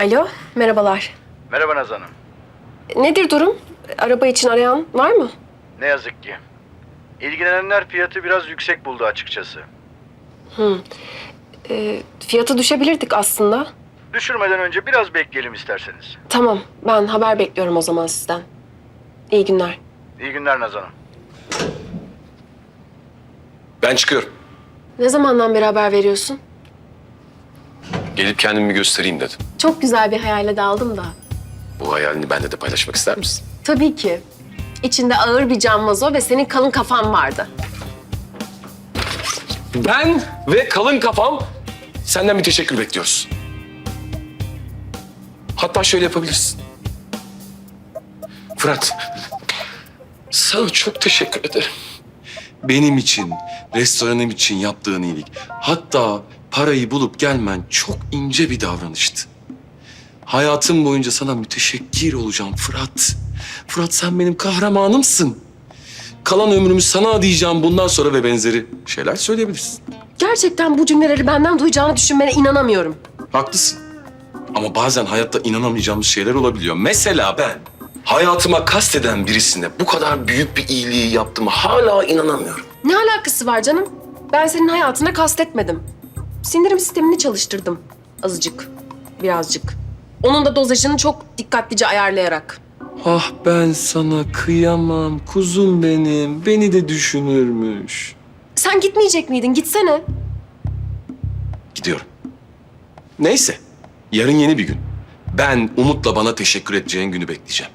Alo, merhabalar. Merhaba Naz Hanım. Nedir durum? Araba için arayan var mı? Ne yazık ki. İlgilenenler fiyatı biraz yüksek buldu açıkçası. Ee, fiyatı düşebilirdik aslında. Düşürmeden önce biraz bekleyelim isterseniz. Tamam, ben haber bekliyorum o zaman sizden. İyi günler. İyi günler Naz Hanım. Ben çıkıyorum. Ne zamandan beri haber veriyorsun? Gelip kendimi göstereyim dedim. Çok güzel bir hayale daldım da. Bu hayalini benimle de paylaşmak ister misin? Tabii ki. İçinde ağır bir cam vazo ve senin kalın kafan vardı. Ben ve kalın kafam senden bir teşekkür bekliyoruz. Hatta şöyle yapabilirsin. Fırat, sana çok teşekkür ederim. Benim için, restoranım için yaptığın iyilik. Hatta parayı bulup gelmen çok ince bir davranıştı. Hayatım boyunca sana müteşekkir olacağım Fırat. Fırat sen benim kahramanımsın. Kalan ömrümü sana adayacağım bundan sonra ve benzeri şeyler söyleyebilirsin. Gerçekten bu cümleleri benden duyacağını düşünmene inanamıyorum. Haklısın. Ama bazen hayatta inanamayacağımız şeyler olabiliyor. Mesela ben hayatıma kasteden birisine bu kadar büyük bir iyiliği yaptığıma hala inanamıyorum. Ne alakası var canım? Ben senin hayatına kastetmedim. Sindirim sistemini çalıştırdım. Azıcık, birazcık. Onun da dozajını çok dikkatlice ayarlayarak. Ah ben sana kıyamam kuzum benim. Beni de düşünürmüş. Sen gitmeyecek miydin? Gitsene. Gidiyorum. Neyse. Yarın yeni bir gün. Ben Umut'la bana teşekkür edeceğin günü bekleyeceğim.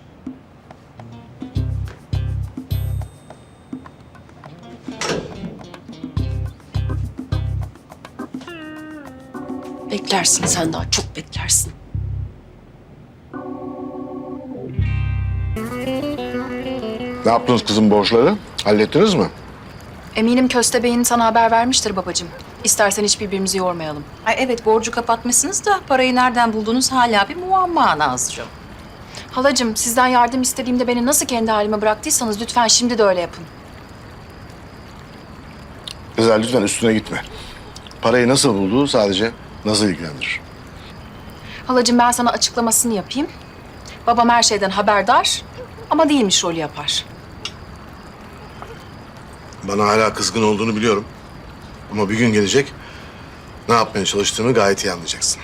Beklersin sen daha çok beklersin. Ne yaptınız kızım borçları? Hallettiniz mi? Eminim Köstebeğin sana haber vermiştir babacığım. İstersen hiç birbirimizi yormayalım. Ay evet borcu kapatmışsınız da parayı nereden buldunuz hala bir muamma Nazcığım. Halacığım sizden yardım istediğimde beni nasıl kendi halime bıraktıysanız lütfen şimdi de öyle yapın. Rıza lütfen üstüne gitme. Parayı nasıl bulduğu sadece nasıl ilgilendirir. Halacığım ben sana açıklamasını yapayım. Babam her şeyden haberdar ama değilmiş rolü yapar. Bana hala kızgın olduğunu biliyorum. Ama bir gün gelecek ne yapmaya çalıştığımı gayet iyi anlayacaksın.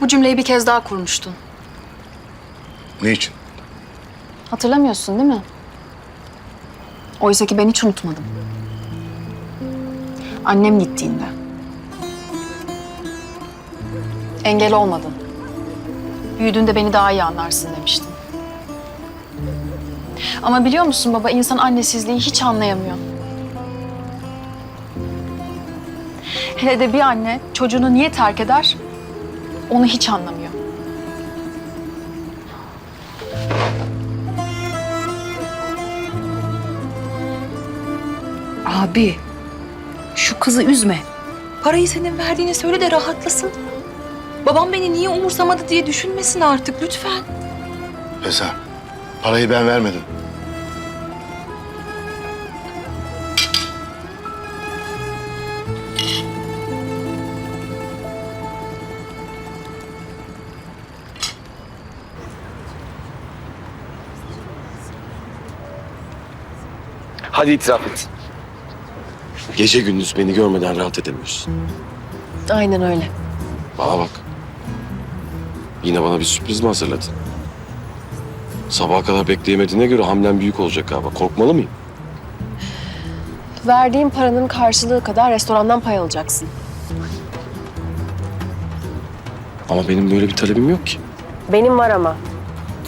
Bu cümleyi bir kez daha kurmuştun. Ne için? Hatırlamıyorsun değil mi? Oysa ki ben hiç unutmadım. Annem gittiğinde. Engel olmadın. Büyüdüğünde beni daha iyi anlarsın demiştin. Ama biliyor musun baba insan annesizliği hiç anlayamıyor. Hele de bir anne çocuğunu niye terk eder onu hiç anlamıyor. Abi şu kızı üzme. Parayı senin verdiğini söyle de rahatlasın. Babam beni niye umursamadı diye düşünmesin artık lütfen. Reza, parayı ben vermedim. Hadi itiraf et. Gece gündüz beni görmeden rahat edemiyorsun. Aynen öyle. Bana bak. Yine bana bir sürpriz mi hazırladın? Sabaha kadar bekleyemediğine göre hamlem büyük olacak galiba. Korkmalı mıyım? Verdiğin paranın karşılığı kadar restorandan pay alacaksın. Ama benim böyle bir talebim yok ki. Benim var ama.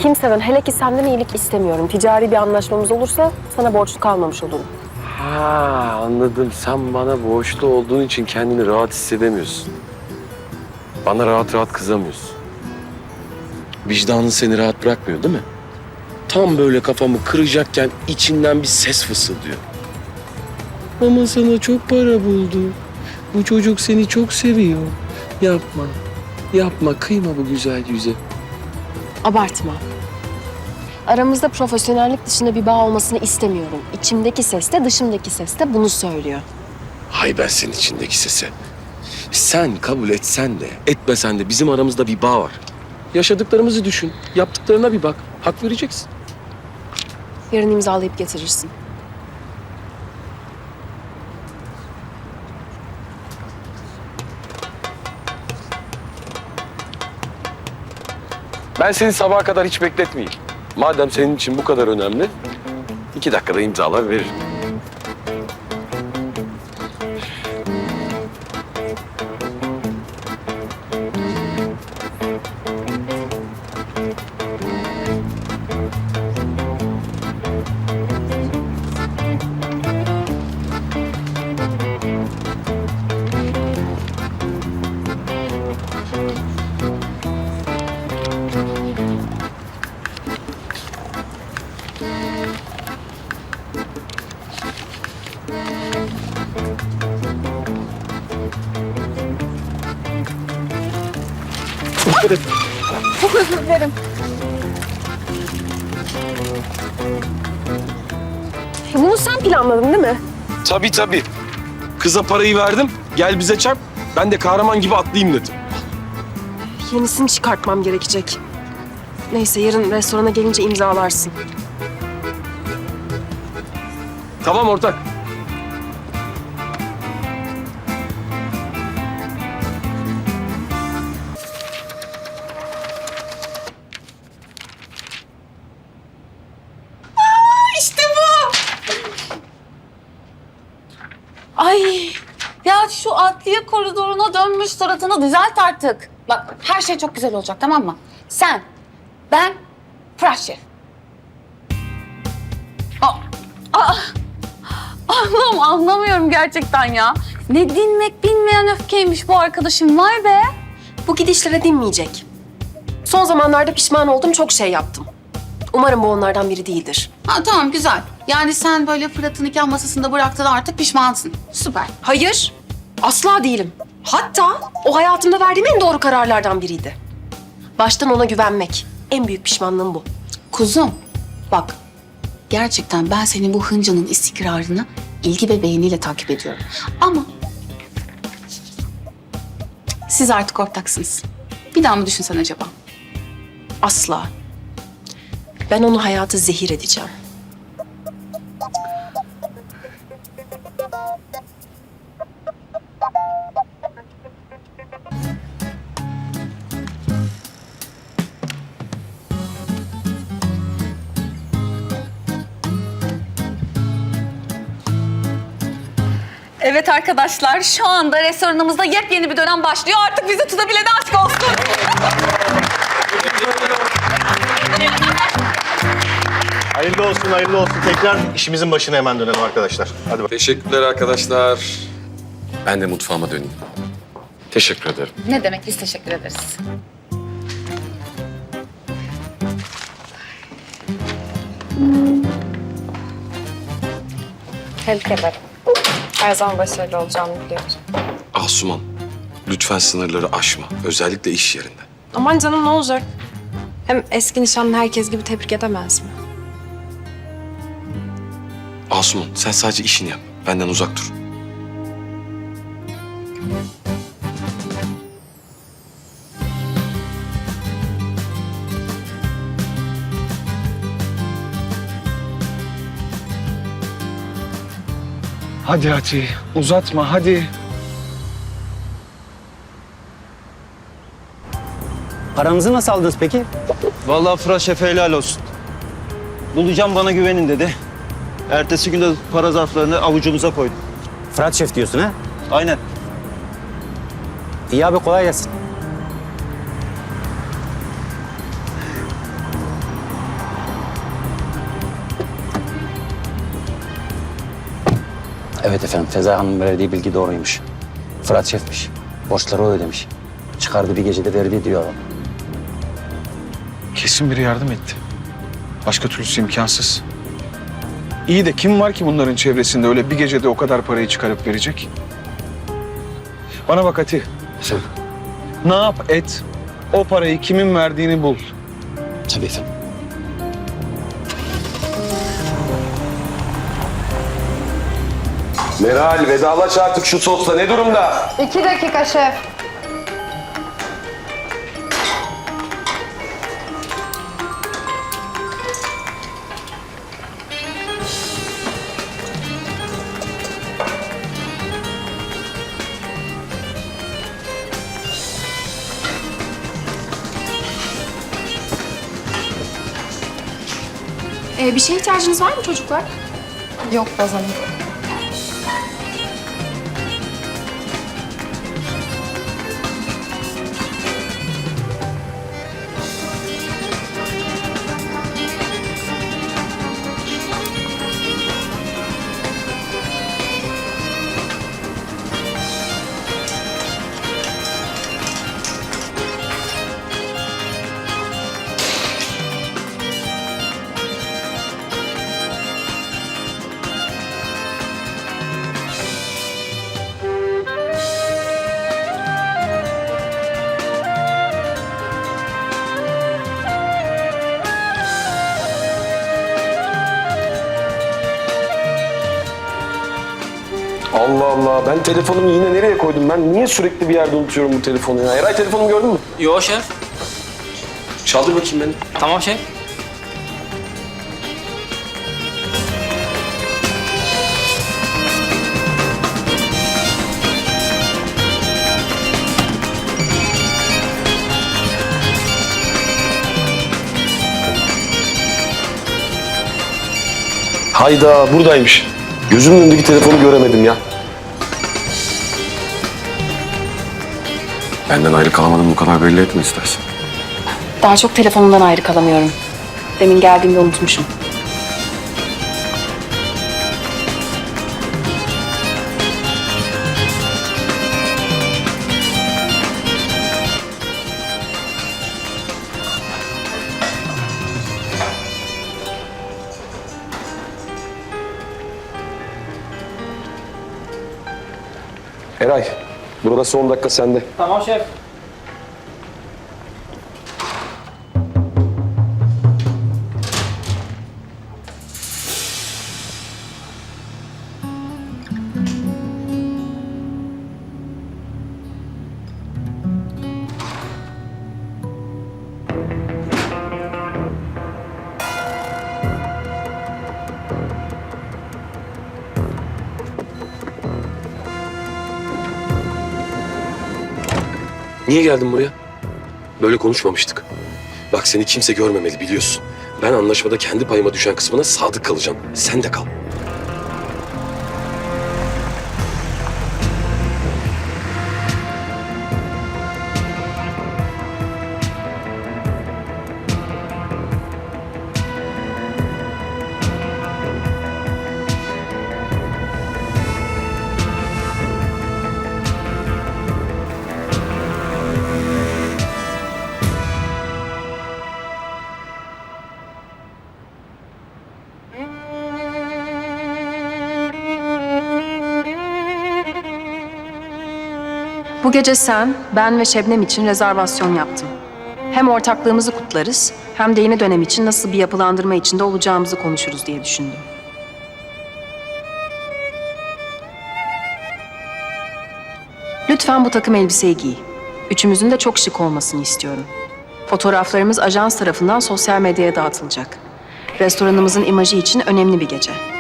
Kimseden hele ki senden iyilik istemiyorum. Ticari bir anlaşmamız olursa sana borçlu kalmamış olurum. Ha anladım. Sen bana borçlu olduğun için kendini rahat hissedemiyorsun. Bana rahat rahat kızamıyorsun. Vicdanın seni rahat bırakmıyor değil mi? Tam böyle kafamı kıracakken içinden bir ses fısıldıyor. Ama sana çok para buldu. Bu çocuk seni çok seviyor. Yapma. Yapma. Kıyma bu güzel yüze. Abartma. Aramızda profesyonellik dışında bir bağ olmasını istemiyorum. İçimdeki ses de dışımdaki ses de bunu söylüyor. Hay ben senin içindeki sese. Sen kabul etsen de etmesen de bizim aramızda bir bağ var. Yaşadıklarımızı düşün. Yaptıklarına bir bak. Hak vereceksin. Yarın imzalayıp getirirsin. Ben seni sabaha kadar hiç bekletmeyeyim. Madem senin için bu kadar önemli, iki dakikada imzalar veririm. Tabii tabii. Kıza parayı verdim, gel bize çarp. Ben de kahraman gibi atlayayım dedim. Yenisini çıkartmam gerekecek. Neyse yarın restorana gelince imzalarsın. Tamam ortak. Koridoruna dönmüş suratını düzelt artık. Bak her şey çok güzel olacak tamam mı? Sen, ben, Fırat Şef. Aa, aa, Allah'ım anlamıyorum gerçekten ya. Ne dinmek bilmeyen öfkeymiş bu arkadaşım vay be. Bu gidişlere dinmeyecek. Son zamanlarda pişman oldum, çok şey yaptım. Umarım bu onlardan biri değildir. Ha tamam güzel. Yani sen böyle Fırat'ın nikah masasında bıraktığında artık pişmansın. Süper. Hayır, asla değilim. Hatta o hayatımda verdiğim en doğru kararlardan biriydi. Baştan ona güvenmek. En büyük pişmanlığım bu. Kuzum bak gerçekten ben senin bu hıncının istikrarını ilgi ve beğeniyle takip ediyorum. Ama siz artık ortaksınız. Bir daha mı düşünsen acaba? Asla. Ben onu hayatı zehir edeceğim. Evet arkadaşlar şu anda restoranımızda yepyeni bir dönem başlıyor. Artık bizi tutabilene aşk olsun. Hayırlı olsun, hayırlı olsun. Tekrar işimizin başına hemen dönelim arkadaşlar. Hadi bakalım. Teşekkürler arkadaşlar. Ben de mutfağıma döneyim. Teşekkür ederim. Ne demek biz teşekkür ederiz. Tebrik ederim. Her zaman başarılı olacağını biliyorum. Asuman, lütfen sınırları aşma. Özellikle iş yerinde. Aman canım ne olacak? Hem eski nişanlı herkes gibi tebrik edemez mi? Asuman, sen sadece işini yap. Benden uzak dur. Hadi hadi uzatma hadi. Paranızı nasıl aldınız peki? Vallahi Fırat Şef'e helal olsun. Bulacağım bana güvenin dedi. Ertesi günde para zarflarını avucumuza koydu. Fırat Şef diyorsun ha? Aynen. İyi abi kolay gelsin. Evet efendim Feza Hanım verdiği bilgi doğruymuş. Fırat Şef'miş. Borçları o ödemiş. Çıkardı bir gecede verdi diyor adam. Kesin biri yardım etti. Başka türlüsü imkansız. İyi de kim var ki bunların çevresinde öyle bir gecede o kadar parayı çıkarıp verecek? Bana bak Ati. Efendim? Ne yap et. O parayı kimin verdiğini bul. Tabii efendim. Meral vedalaş artık şu sosla ne durumda? İki dakika şef. Ee, bir şeye ihtiyacınız var mı çocuklar? Yok Bazan'ım. Allah telefonumu yine nereye koydum? Ben niye sürekli bir yerde unutuyorum bu telefonu ya? Eray telefonumu gördün mü? Yo şef. Çaldır bakayım beni. Tamam şef. Hayda buradaymış. Gözümün önündeki telefonu göremedim ya. Benden ayrı kalamadım bu kadar belli etme istersen. Daha çok telefonumdan ayrı kalamıyorum. Demin geldiğimde unutmuşum. Eray, burada son dakika sende. Tamam şef. Niye geldin buraya? Böyle konuşmamıştık. Bak seni kimse görmemeli biliyorsun. Ben anlaşmada kendi payıma düşen kısmına sadık kalacağım. Sen de kal. Bu gece sen, ben ve Şebnem için rezervasyon yaptım. Hem ortaklığımızı kutlarız, hem de yeni dönem için nasıl bir yapılandırma içinde olacağımızı konuşuruz diye düşündüm. Lütfen bu takım elbiseyi giy. Üçümüzün de çok şık olmasını istiyorum. Fotoğraflarımız ajans tarafından sosyal medyaya dağıtılacak. Restoranımızın imajı için önemli bir gece.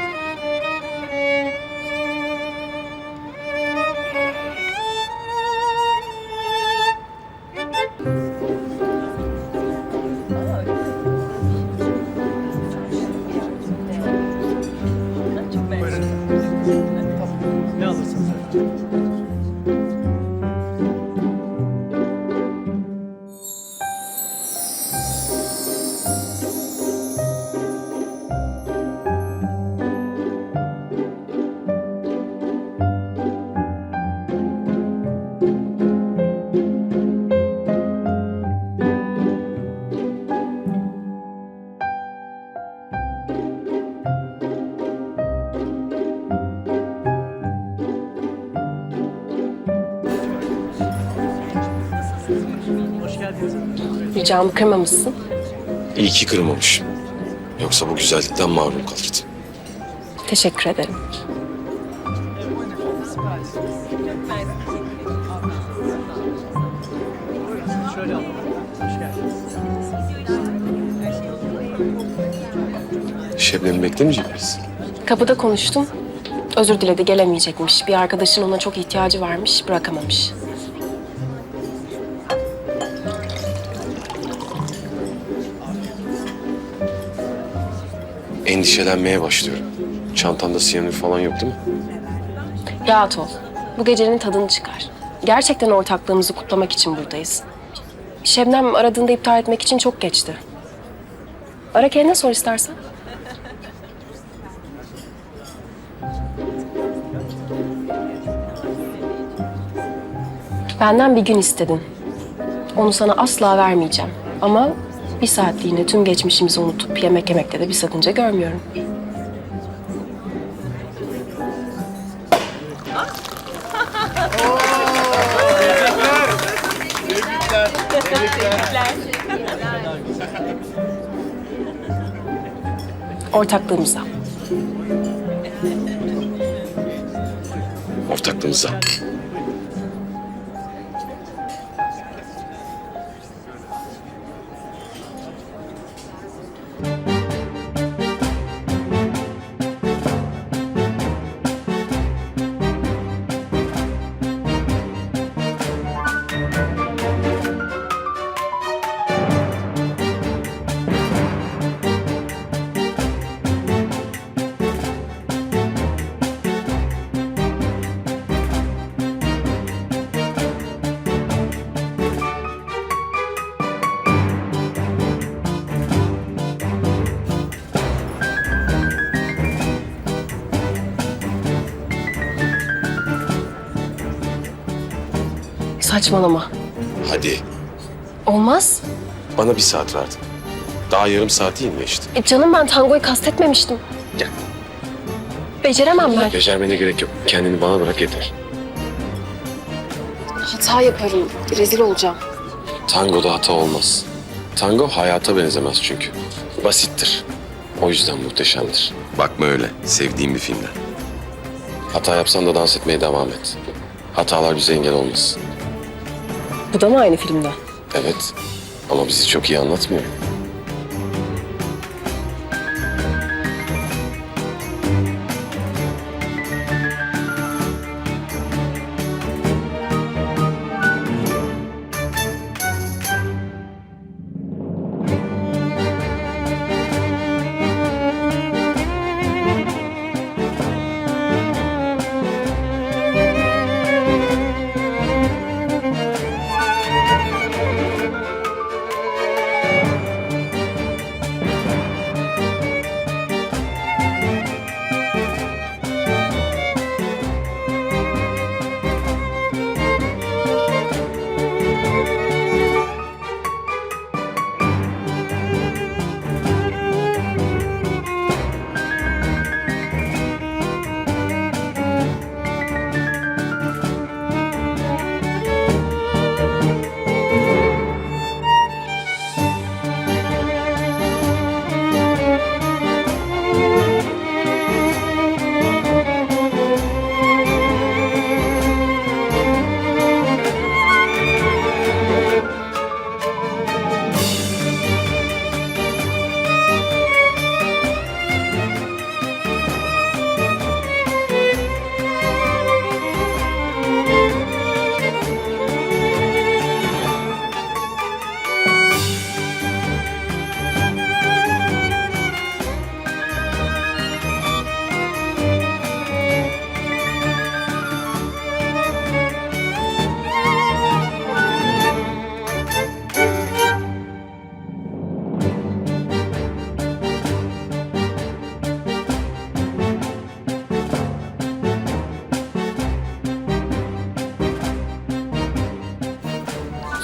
Ricamı kırmamışsın. İyi ki kırmamış. Yoksa bu güzellikten mahrum kalırdı. Teşekkür ederim. Şebnem'i beklemeyecek miyiz? Kapıda konuştum. Özür diledi gelemeyecekmiş. Bir arkadaşın ona çok ihtiyacı varmış bırakamamış. Endişelenmeye başlıyorum. Çantanda siyanür falan yok değil mi? Rahat ol. Bu gecenin tadını çıkar. Gerçekten ortaklığımızı kutlamak için buradayız. Şebnem aradığında iptal etmek için çok geçti. Ara kendine sor istersen. Benden bir gün istedin. Onu sana asla vermeyeceğim. Ama bir saatliğine tüm geçmişimizi unutup yemek yemekte de bir sakınca görmüyorum. Ortaklığımıza. Ortaklığımıza. Saçmalama. Hadi. Olmaz. Bana bir saat verdin. Daha yarım saat değil mi işte? E canım ben tangoyu kastetmemiştim. Gel. Beceremem ben. Becermene gerek yok. Kendini bana bırak yeter. Hata yaparım. Rezil olacağım. Tangoda hata olmaz. Tango hayata benzemez çünkü. Basittir. O yüzden muhteşemdir. Bakma öyle. Sevdiğim bir filmden. Hata yapsan da dans etmeye devam et. Hatalar bize engel olmaz. Bu da mı aynı filmden? Evet. Ama bizi çok iyi anlatmıyor.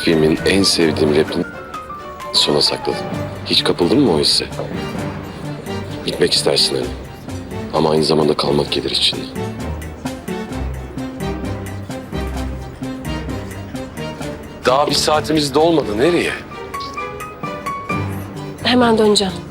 Filmin en sevdiğim repliğini sona sakladım. Hiç kapıldın mı o hisse? Gitmek istersin hani. Ama aynı zamanda kalmak gelir içinde. Daha bir saatimiz dolmadı. Nereye? Hemen döneceğim.